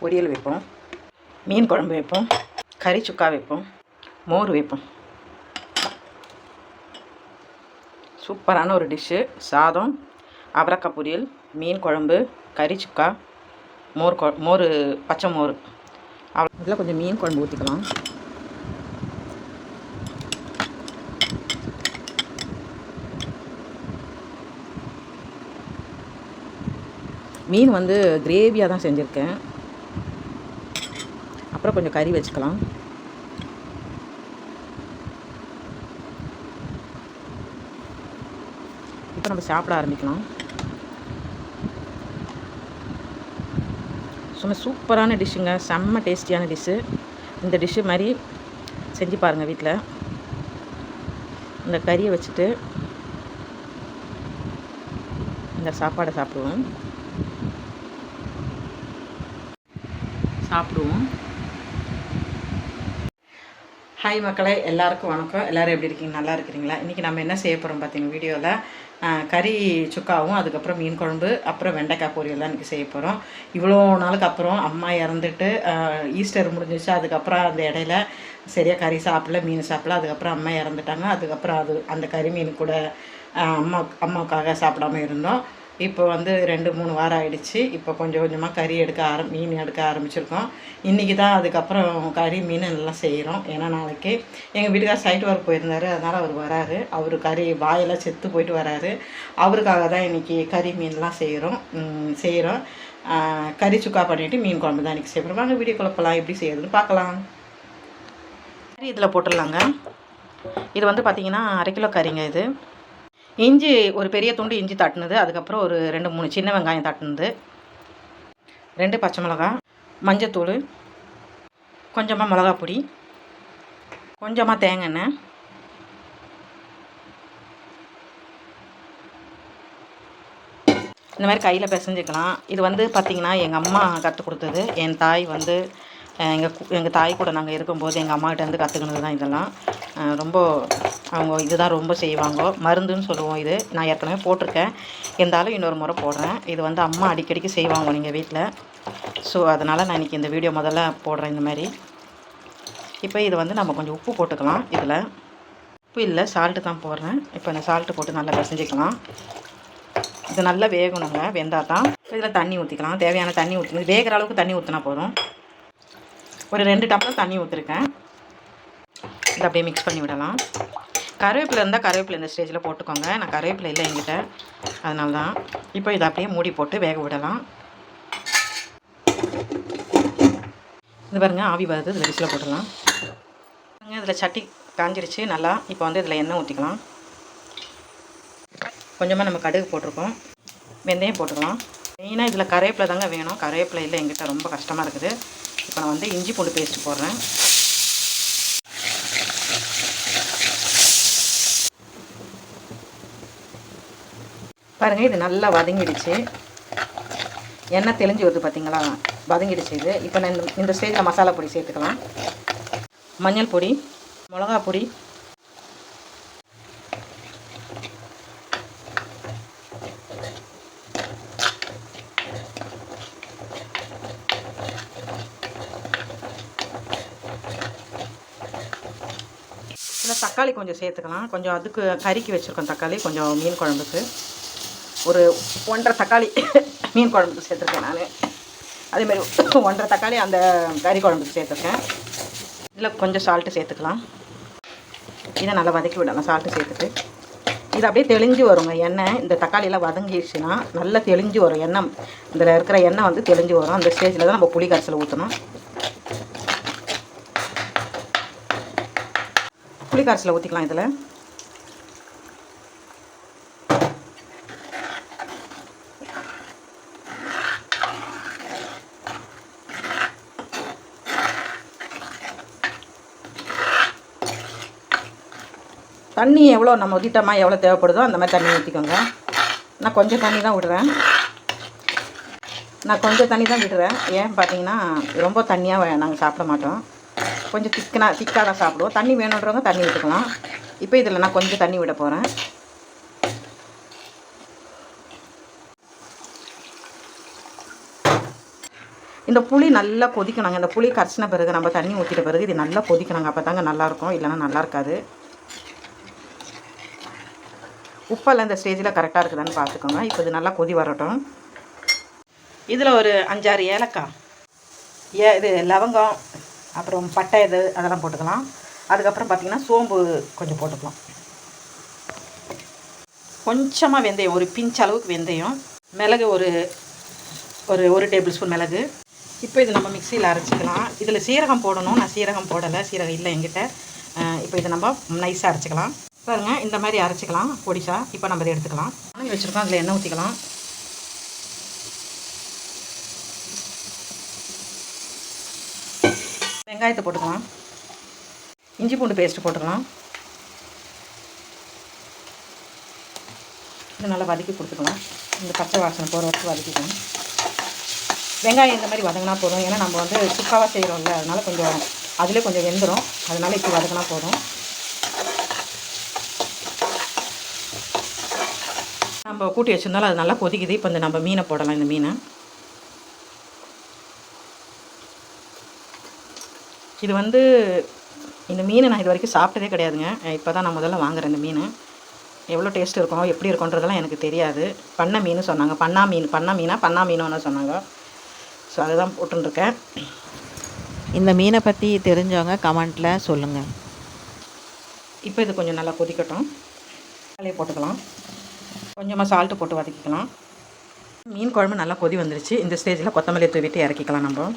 பொரியல் வைப்போம். மீன் குழம்பு வைப்போம். கறி சுக்கா வைப்போம். மோர் வைப்போம். சூப்பரான ஒரு டிஷ்ஷு. சாதம் அவரக்காய் பொரியல் மீன் குழம்பு கறி சுக்கா மோர் கொ மோர் பச்சை மோர். அவ்வளோ இதில் கொஞ்சம் மீன் குழம்பு ஊற்றிக்கலாம். மீன் வந்து கிரேவியாக தான் செஞ்சுருக்கேன். அப்புறம் கொஞ்சம் கறி வச்சுக்கலாம். இப்போ நம்ம சாப்பிட ஆரம்பிக்கலாம். சும்மா சூப்பரான டிஷ்ஷுங்க. செம்ம டேஸ்டியான டிஷ்ஷு. இந்த டிஷ்ஷு மாதிரி செஞ்சு பாருங்கள் வீட்டில் இந்த கறியை வச்சுட்டு இந்த சாப்பாடை சாப்பிடுவோம். சாப்பிடுவோம். ஹாய் மக்களே எல்லாருக்கும் வணக்கம். எல்லோரும் எப்படி இருக்கீங்க? நல்லா இருக்கிறீங்களா? இன்றைக்கி நம்ம என்ன செய்ய போகிறோம் பார்த்தீங்க வீடியோவில் கறி சுக்காவும் அதுக்கப்புறம் மீன் குழம்பு அப்புறம் வெண்டைக்காய் பொரியல் தான் இன்றைக்கி செய்ய போகிறோம் இவ்வளோ நாளுக்கு அப்புறம் அம்மா இறந்துட்டு ஈஸ்டர் முடிஞ்சிச்சு அதுக்கப்புறம் அந்த இடையில சரியாக கறி சாப்பிடல மீன் சாப்பிடல. அதுக்கப்புறம் அம்மா இறந்துட்டாங்க. அதுக்கப்புறம் அது அந்த கறி மீன் கூட அம்மா அம்மாவுக்காக சாப்பிடாம இருந்தோம். இப்போ வந்து ரெண்டு மூணு வாரம் ஆகிடுச்சு இப்போ கொஞ்சம் கொஞ்சமாக கறி எடுக்க ஆரம் மீன் எடுக்க ஆரம்பிச்சிருக்கோம். இன்றைக்கி தான் அதுக்கப்புறம் கறி மீன் எல்லாம் செய்கிறோம் ஏன்னா நாளைக்கு எங்கள் வீட்டுக்கார் சைட் ஒர்க் போயிருந்தார். அதனால் அவர் வராரு. அவர் கறி வாயெல்லாம் செத்து போயிட்டு வராரு. அவருக்காக தான் இன்றைக்கி கறி மீன்லாம் செய்கிறோம் செய்கிறோம் கறி சுக்கா பண்ணிவிட்டு மீன் குழம்பு தான் இன்றைக்கி செய்கிறோம் வாங்க வீடியோ குழப்பலாம். எப்படி செய்யறதுன்னு பார்க்கலாம். கறி இதில் போட்டுடலாங்க. இது வந்து பார்த்திங்கன்னா அரை கிலோ கறிங்க இது. இஞ்சி ஒரு பெரிய துண்டு இஞ்சி தட்டினது அதுக்கப்புறம் ஒரு ரெண்டு மூணு சின்ன வெங்காயம் தட்டினது. ரெண்டு பச்சை மிளகாய் மஞ்சத்தூள் கொஞ்சமாக மிளகா பொடி கொஞ்சமாக தேங்காய் எண்ணெய் இந்த மாதிரி கையில் பிசைஞ்சிக்கலாம். இது வந்து பார்த்திங்கன்னா எங்கள் அம்மா கற்றுக் கொடுத்தது. என் தாய் வந்து எங்கள் எங்கள் தாய் கூட நாங்கள் இருக்கும்போது எங்கள் அம்மாகிட்டேருந்து கற்றுக்கினது தான் இதெல்லாம். ரொம்ப அவங்க இதுதான் ரொம்ப செய்வாங்க. மருந்துன்னு சொல்லுவோம் இது. நான் ஏற்கனவே போட்டிருக்கேன். இருந்தாலும் இன்னொரு முறை போடுறேன். இது வந்து அம்மா அடிக்கடிக்கு செய்வாங்க நீங்கள் வீட்டில் ஸோ அதனால் நான் இன்றைக்கி இந்த வீடியோ முதல்ல போடுறேன் இந்த மாதிரி. இப்போ இது வந்து நம்ம கொஞ்சம் உப்பு போட்டுக்கலாம் இதில். உப்பு இல்லை சால்ட்டு தான் போடுறேன். இப்போ இந்த சால்ட்டு போட்டு நல்லா பிசைஞ்சிக்கலாம். இது நல்லா வேகணுங்க. வெந்தால் தான். இதில் தண்ணி ஊற்றிக்கலாம் தேவையான தண்ணி ஊற்றணும் வேகிற அளவுக்கு தண்ணி ஊற்றினா போதும். ஒரு ரெண்டு டம்ளர் தண்ணி ஊற்றிருக்கேன் இதை அப்படியே மிக்ஸ் பண்ணி விடலாம். கருவேப்பிலை இருந்தால் கருவேப்பிலை இந்த ஸ்டேஜில் போட்டுக்கோங்க. நான் கருவேப்பிலை இல்லை எங்கிட்ட அதனால தான் இப்போ இதை அப்படியே மூடி போட்டு வேக விடலாம். இது பாருங்க ஆவி வருது. இதில் விசில் போட்டுடலாம். இதில் சட்டி காஞ்சிருச்சு. நல்லா இப்போ வந்து இதில் எண்ணெய் ஊற்றிக்கலாம் கொஞ்சமாக நம்ம கடுகு போட்டிருக்கோம். வெந்தயம் போட்டுக்கலாம். மெயினாக இதில் கருவேப்பிலை தாங்க வேணும். கருவேப்பிலை இல்லை எங்கிட்ட ரொம்ப கஷ்டமாக இருக்குது. இப்போ நான் வந்து இஞ்சி பூண்டு பேஸ்ட் போடுறேன். பாருங்கள் இது நல்லா வதங்கிடுச்சு. எண்ணெய் தெளிஞ்சு வருது பார்த்தீங்களா வதங்கிடுச்சு இது. இப்போ நான் இந்த- இந்த ஸ்டேஜில் மசாலா பொடி சேர்த்துக்கலாம். மஞ்சள் பொடி மிளகா பொடி இந்த தக்காளி கொஞ்சம் சேர்த்துக்கலாம். கொஞ்சம் அதுக்கு கறிக்கு வச்சுருக்கோம் தக்காளி கொஞ்சம் மீன் குழம்புக்கு. ஒரு ஒன்றரை தக்காளி மீன் குழம்புக்கு சேர்த்துருக்கேன் நான். அதேமாரி ஒன்றரை தக்காளி அந்த கறி குழம்புக்கு சேர்த்துருக்கேன். இதில் கொஞ்சம் சால்ட்டு சேர்த்துக்கலாம். இதை நல்லா வதக்கி விடலாம் சால்ட்டு சேர்த்துட்டு. இது அப்படியே தெளிஞ்சு வருங்க எண்ணெய். இந்த தக்காளியெல்லாம் வதங்கிடுச்சுன்னா நல்லா தெளிஞ்சு வரும். எண்ணெய் இதில் இருக்கிற எண்ணெய் வந்து தெளிஞ்சு வரும். அந்த ஸ்டேஜில் தான் நம்ம புளி கரைசல் ஊற்றணும் புளி கரைசலை ஊற்றிக்கலாம் இதில். தண்ணி எவ்வளோ நம்ம ஊற்றிட்டோமா எவ்வளோ தேவைப்படுதோ அந்த மாதிரி தண்ணி ஊற்றிக்கோங்க நான் கொஞ்சம் தண்ணி தான் விடுறேன். நான் கொஞ்சம் தண்ணி தான் விடுறேன். ஏன் பார்த்தீங்கன்னா ரொம்ப தண்ணியாக நாங்கள் சாப்பிட மாட்டோம். கொஞ்சம் திக்கனாக திக்காக தான் சாப்பிடுவோம். தண்ணி வேணுன்றவங்க தண்ணி விட்டுக்கலாம் இப்போ இதில் நான் கொஞ்சம் தண்ணி விட போகிறேன் இந்த புளி நல்லா கொதிக்கணுங்க. இந்த புளி கரைச்சின பிறகு நம்ம தண்ணி ஊற்றிட்ட பிறகு இது நல்லா கொதிக்கணுங்க. அப்போ தாங்க நல்லாயிருக்கும் இல்லைன்னா நல்லா இருக்காது. உப்பெல்லாம் இந்த ஸ்டேஜில் கரெக்டாக இருக்குதான்னு பார்த்துக்கோங்க. இப்போ இது நல்லா கொதி வரட்டும். இதில் ஒரு அஞ்சாறு ஏலக்காய். ஏ இது லவங்கம். அப்புறம் பட்டை இது அதெல்லாம் போட்டுக்கலாம். அதுக்கப்புறம் பார்த்திங்கன்னா சோம்பு கொஞ்சம் போட்டுக்கலாம். கொஞ்சமாக வெந்தயம் ஒரு பிஞ்ச் அளவுக்கு வெந்தயம். மிளகு ஒரு ஒரு ஒரு டேபிள் ஸ்பூன் மிளகு. இப்போ இது நம்ம மிக்சியில் அரைச்சிக்கலாம். இதில் சீரகம் போடணும். நான் சீரகம் போடலை. சீரகம் இல்லை எங்கிட்ட இப்போ இதை நம்ம நைஸாக அரைச்சிக்கலாம். பாருங்கள் இந்த மாதிரி அரைச்சிக்கலாம். பொடிசா. இப்போ நம்ம இதை எடுத்துக்கலாம். வச்சுருக்கோம். அதில் எண்ணெய் ஊற்றிக்கலாம் வெங்காயத்தை போட்டுக்கலாம். இஞ்சி பூண்டு பேஸ்ட்டு போட்டுக்கலாம். இது நல்லா வதக்கி கொடுத்துக்கலாம். இந்த பச்சை வாசனை போகிற வரைக்கும் வதக்கிக்கலாம். வெங்காயம் இந்த மாதிரி வதங்கினா போதும். ஏன்னா நம்ம வந்து சுக்காவாக செய்கிறோம்ல அதனால் கொஞ்சம் அதிலே கொஞ்சம் வெந்துடும் அதனால இப்படி வதக்கினா போதும். நம்ம கூட்டி வச்சிருந்தாலும் அது நல்லா கொதிக்குது. இப்போ இந்த நம்ம மீனை போடலாம் இந்த மீனை. இது வந்து இந்த மீனை நான் இது வரைக்கும் சாப்பிட்டதே கிடையாதுங்க. இப்போ தான் நான் முதல்ல வாங்குறேன் இந்த மீன். எவ்வளோ டேஸ்ட் இருக்கும் எப்படி இருக்குன்றதெல்லாம் எனக்கு தெரியாது. பண்ண மீன் சொன்னாங்க. பண்ணா மீன் பண்ணா மீனா பண்ணா மீனோன்னு சொன்னாங்க. ஸோ அதுதான் போட்டுருக்கேன். இந்த மீனை பற்றி தெரிஞ்சவங்க கமெண்ட்டில் சொல்லுங்கள் இப்போ இது கொஞ்சம் நல்லா கொதிக்கட்டும். தக்காளியை போட்டுக்கலாம். கொஞ்சமாக சால்ட்டு போட்டு வதக்கிக்கலாம். மீன் குழம்பு நல்லா கொதி வந்துருச்சு. இந்த ஸ்டேஜில் கொத்தமல்லி தூவிட்டு இறக்கிக்கலாம் நம்ம.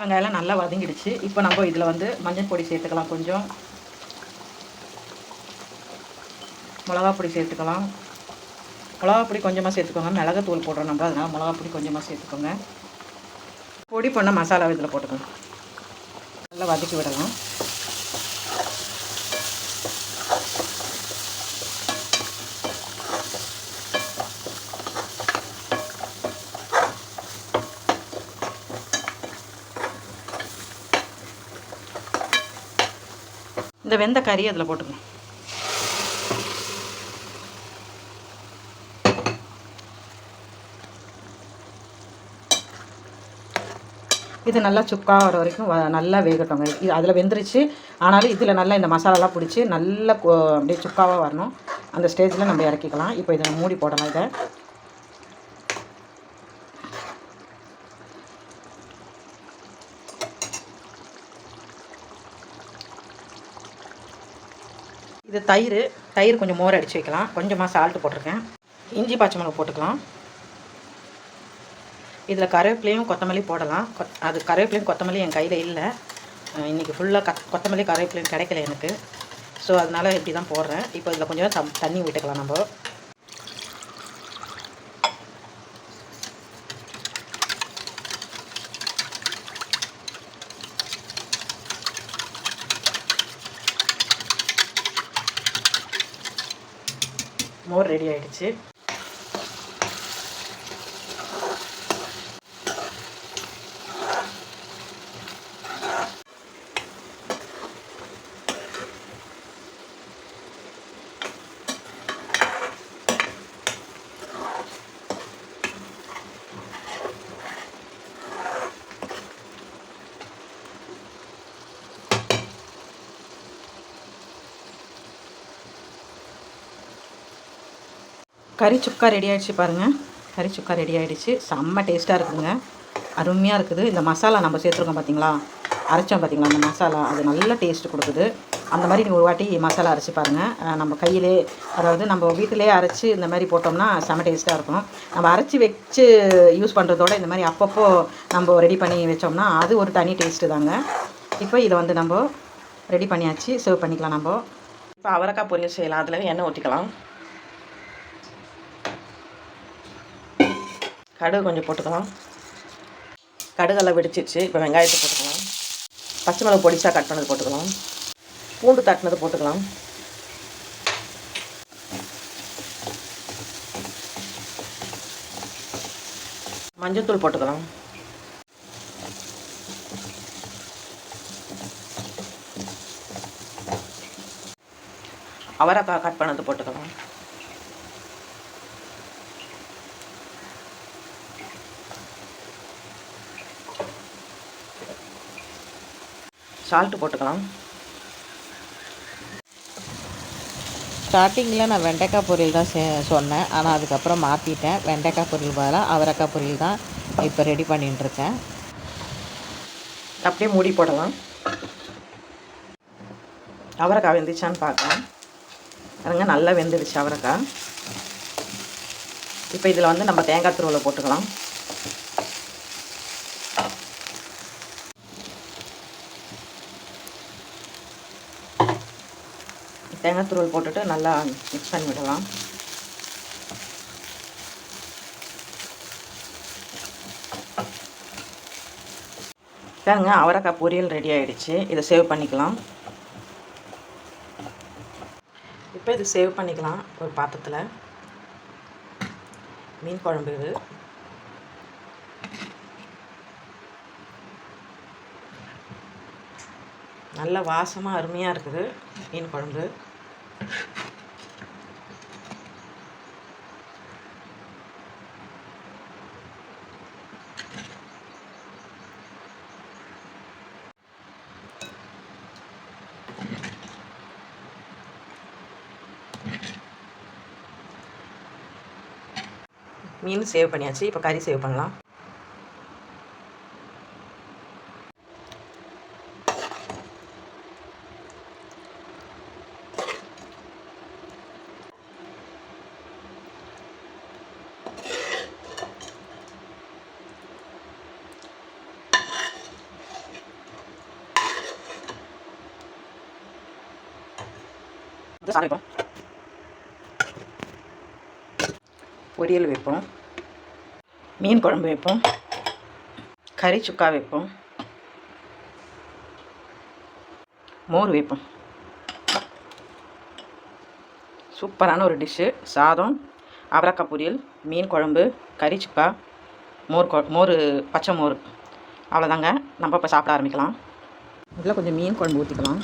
தக்காளி வெங்காயம்லாம் நல்லா வதங்கிடுச்சு. இப்போ நம்ம இதில் வந்து மஞ்சள் பொடி சேர்த்துக்கலாம் கொஞ்சம். மிளகா பொடி சேர்த்துக்கலாம். மிளகா பொடி கொஞ்சமாக சேர்த்துக்கோங்க. மிளகாத்தூள் போடுறோம் நம்ம அதனால் மிளகா பொடி கொஞ்சமாக சேர்த்துக்கோங்க. பொடி பண்ண மசாலா இதில் போட்டுக்கோங்க நல்லா வதக்கி விடலாம். இந்த வெந்த கறி அதில் போட்டுக்கணும். இது நல்லா சுக்கா வர வரைக்கும் நல்லா வேகட்டோங்க இது அதில் வெந்துருச்சு. ஆனாலும் இதில் நல்லா இந்த மசாலாலாம் பிடிச்சி நல்லா அப்படியே சுக்காவாக வரணும். அந்த ஸ்டேஜில் நம்ம இறக்கிக்கலாம். இப்போ இதை மூடி போடலாம் இதை. இது தயிர். தயிர் கொஞ்சம் மோர் அடித்து வைக்கலாம். கொஞ்சமாக சால்ட்டு போட்டிருக்கேன். இஞ்சி பச்சை மிளகா போட்டுக்கலாம். இதில் கருவேப்பிலையும் கொத்தமல்லி போடலாம். கொத் அது கருவேப்பிலையும் கொத்தமல்லி என் கையில் இல்லை. இன்றைக்கி இன்னைக்கு ஃபுல்லாக கத் கொத்தமல்லி கருவேப்பிலையும் கிடைக்கல எனக்கு. ஸோ அதனால் இப்படி தான் போடுறேன். இப்போ இதில் கொஞ்சம் தம் தண்ணி விட்டுக்கலாம் நம்ம. ரெடி ஆயிடுச்சு. கறி சுக்கா ரெடி ஆகிடுச்சு பாருங்கள் கறி சுக்கா ரெடி ஆகிடுச்சு செம்ம டேஸ்ட்டாக இருக்குதுங்க அருமையாக இருக்குது. இந்த மசாலா நம்ம சேர்த்துருக்கோம் பார்த்தீங்களா அரைச்சோம் பார்த்தீங்களா அந்த மசாலா. அது நல்ல டேஸ்ட் கொடுக்குது. அந்த மாதிரி நீங்கள் ஒரு வாட்டி மசாலா அரைச்சி பாருங்கள் நம்ம கையிலே அதாவது நம்ம வீட்டிலே அரைச்சி இந்த மாதிரி போட்டோம்னா செம டேஸ்ட்டாக இருக்கும். நம்ம அரைச்சி வச்சு யூஸ் பண்ணுறதோட இந்த மாதிரி அப்பப்போ நம்ம ரெடி பண்ணி வச்சோம்னா அது ஒரு தனி டேஸ்ட்டு தாங்க. இப்போ இதை வந்து நம்ம ரெடி பண்ணியாச்சு. சர்வ் பண்ணிக்கலாம் நம்ம. இப்போ அவரைக்காய் பொரியல் செய்யலாம். அதில் எண்ணெய் ஊற்றிக்கலாம் கடுகு கொஞ்சம் போட்டுக்கலாம். கடுகெல்லாம் வெடிச்சிருச்சு இப்போ வெங்காயத்தை போட்டுக்கலாம். பச்சை மிளகு பொடிசாக கட் பண்ணது போட்டுக்கலாம். பூண்டு தட்டினது போட்டுக்கலாம். மஞ்சத்தூள் போட்டுக்கலாம். அவரைக்காய் கட் பண்ணது போட்டுக்கலாம். சால்ட்டு போட்டுக்கலாம். ஸ்டார்டிங்கில் நான் வெண்டைக்காய் பொரியல் தான் செ சொன்னேன். ஆனால் அதுக்கப்புறம் மாற்றிட்டேன் வெண்டைக்காய் பொரியல் பதிலாக அவரைக்காய் பொரியல் தான் இப்போ ரெடி பண்ணிட்டு இருக்கேன் அப்படியே மூடி போடலாம். அவரைக்காய் வெந்துச்சான்னு பார்க்கலாம். பாருங்க நல்லா வெந்துடுச்சு அவரைக்காய். இப்போ இதில் வந்து நம்ம தேங்காய் துருவலை போட்டுக்கலாம். தேங்காய் துருவல் போட்டுட்டு நல்லா மிக்ஸ் பண்ணி விடலாம். பாருங்க அவரைக்காய் பொரியல் ரெடி ஆகிடுச்சு இதை சேவ் பண்ணிக்கலாம். இப்போ இது சேவ் பண்ணிக்கலாம் ஒரு பாத்திரத்தில். மீன் குழம்பு இது. நல்ல வாசமாக அருமையாக இருக்குது மீன் குழம்பு. மீன் சேவ் பண்ணியாச்சு. இப்போ கறி சேவ் பண்ணலாம் இது சாதம் வைப்போம் பொரியல் வைப்போம். மீன் குழம்பு வைப்போம். கறி சுக்கா வைப்போம். மோர் வைப்போம். சூப்பரான ஒரு டிஷ்ஷு. சாதம் அவரக்காய் பொரியல் மீன் குழம்பு கறி சுக்கா மோர் மோர் பச்சை மோர். அவ்வளோதாங்க நம்ம இப்போ சாப்பிட ஆரம்பிக்கலாம். இதில் கொஞ்சம் மீன் குழம்பு ஊற்றிக்கலாம்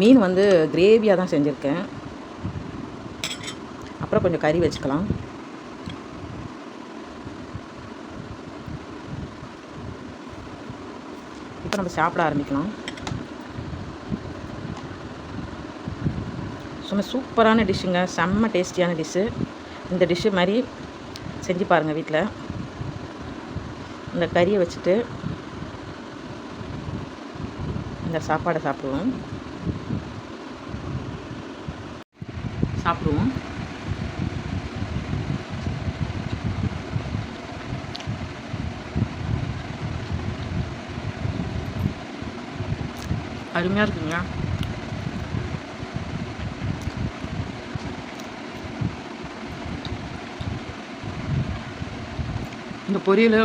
மீன் வந்து கிரேவியாக தான் செஞ்சுருக்கேன். அப்புறம் கொஞ்சம் கறி வச்சுக்கலாம். இப்போ நம்ம சாப்பிட ஆரம்பிக்கலாம். சும்மா சூப்பரான டிஷ்ஷுங்க. செம்ம டேஸ்டியான டிஷ்ஷு. இந்த டிஷ்ஷு மாதிரி செஞ்சு பாருங்கள் வீட்டில் இந்த கறியை வச்சுட்டு இந்த சாப்பாடை சாப்பிடுவோம். சாப்பிடுவோம். அருமையாக இருக்குங்க. இந்த பொரியல்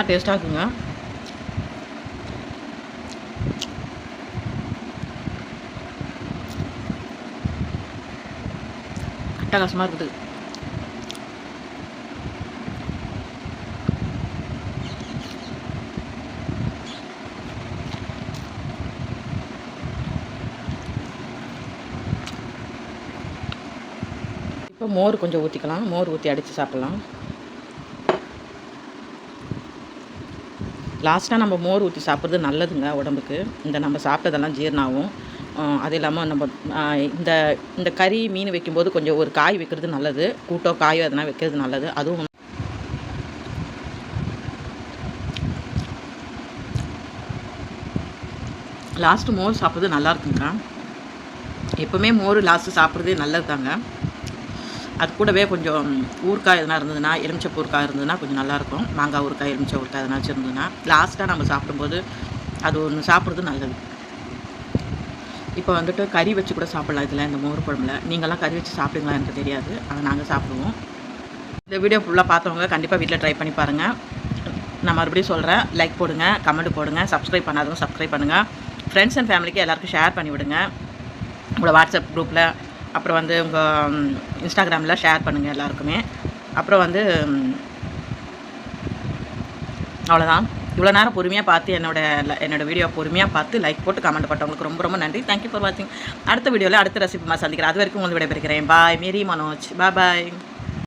செம்ம டேஸ்ட்டாக இருக்குங்க. அட்டகாசமாக இருக்குது. இப்போ மோர் கொஞ்சம் ஊற்றிக்கலாம் மோர் ஊற்றி அடித்து சாப்பிட்லாம். லாஸ்ட்டாக நம்ம மோர் ஊற்றி சாப்பிட்றது நல்லதுங்க உடம்புக்கு. இந்த நம்ம சாப்பிட்டதெல்லாம் ஜீரணாகும். அது இல்லாமல் நம்ம இந்த இந்த கறி மீன் வைக்கும்போது கொஞ்சம் ஒரு காய் வைக்கிறது நல்லது. கூட்டோ காயோ எதனா வைக்கிறது நல்லது. அதுவும் லாஸ்ட்டு மோர் சாப்பிட்றது நல்லா இருக்குங்க எப்போவுமே மோர் லாஸ்ட்டு சாப்பிட்றதே நல்லது தாங்க அது கூடவே கொஞ்சம் ஊறுக்காய் எதனா இருந்ததுன்னா எலுமிச்சை ஊறுக்காய் இருந்ததுன்னா கொஞ்சம் நல்லாயிருக்கும். மாங்காய் ஊறுக்காய் எலுமிச்சை ஊறுக்காய் எதனாச்சும் வச்சுருந்ததுன்னா லாஸ்ட்டாக நம்ம சாப்பிடும்போது அது ஒன்று சாப்பிட்றது நல்லது. இப்போ வந்துட்டு கறி வச்சு கூட சாப்பிடலாம் இதில் இந்த மோர் குழம்புல. நீங்கள்லாம் கறி வச்சு சாப்பிடுங்களா எனக்கு தெரியாது. ஆனால் நாங்கள் சாப்பிடுவோம். இந்த வீடியோ ஃபுல்லாக பார்த்தவங்க கண்டிப்பாக வீட்டில் ட்ரை பண்ணி பாருங்கள் நான் மறுபடியும் சொல்கிறேன் லைக் போடுங்க கமெண்ட் போடுங்க சப்ஸ்கிரைப் பண்ணாதவங்க சப்ஸ்கிரைப் பண்ணுங்கள் ஃப்ரெண்ட்ஸ் அண்ட் ஃபேமிலிக்கு எல்லாருக்கும் ஷேர் பண்ணிவிடுங்க உங்களோட வாட்ஸ்அப் குரூப்பில் அப்புறம் வந்து உங்கள் இன்ஸ்டாகிராமில் ஷேர் பண்ணுங்கள் எல்லாருக்குமே. அப்புறம் வந்து அவ்வளோதான் இவ்வளோ நேரம் பொறுமையாக பார்த்து என்னோட என்னோட வீடியோ பொறுமையாக பார்த்து லைக் போட்டு கமெண்ட் போட்டவங்களுக்கு ரொம்ப ரொம்ப நன்றி. தேங்க்யூ ஃபார் வாட்சிங் அடுத்த வீடியோவில் அடுத்த ரெசிபி சந்திக்கிறேன். அது வரைக்கும் உங்களுக்கு விடைபெறுகிறேன். பாய் மேரி மனோஜ். பாய் பாய்